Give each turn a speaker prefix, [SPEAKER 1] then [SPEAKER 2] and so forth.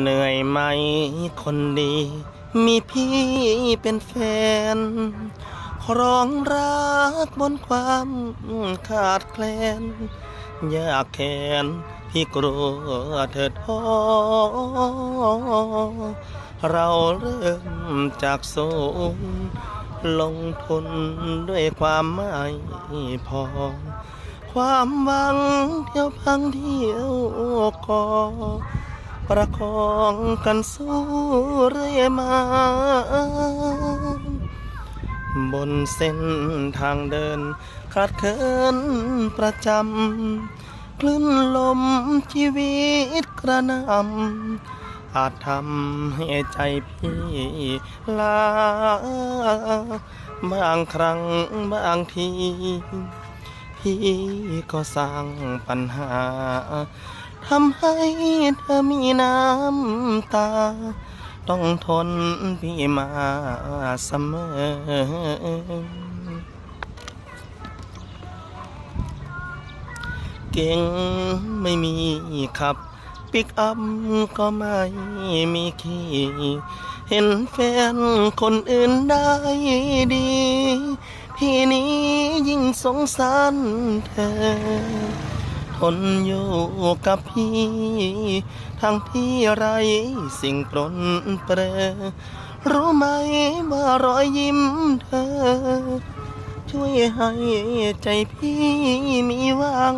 [SPEAKER 1] เหนื่อยไหมคนดี มีพี่เป็นแฟน ร้องรักบนความขาดแคลน อยากแค้นพี่กลัวเถิดท้อเราเริ่มจากศูนย์ลงทุนด้วยความไม่พอ ความหวังเที่ยวพังเที่ยวก่อ ประคองกันสู้เรื่อยมา บนเส้นทางเดินขาดเคินประจำคลื่นลมชีวิตกระนำอาจทำให้ใจพี่ลาบางครั้งบางที พี่ก็สร้างปัญหา ทำให้เธอมีน้ำตา ต้องทนพี่มาเสมอ เก่งไม่มีขับ ปิกอัพก็ไม่มีขี่เห็นแฟนคนอื่นได้ดี พี่นี้ยิ่งสงสารเธอ นอยู่กับพี่ ทั้งที่ไรสิ่งปรนเปรรู้ไหมว่ารอยยิ้มเธอ ช่วยให้ใจพี่มีหวัง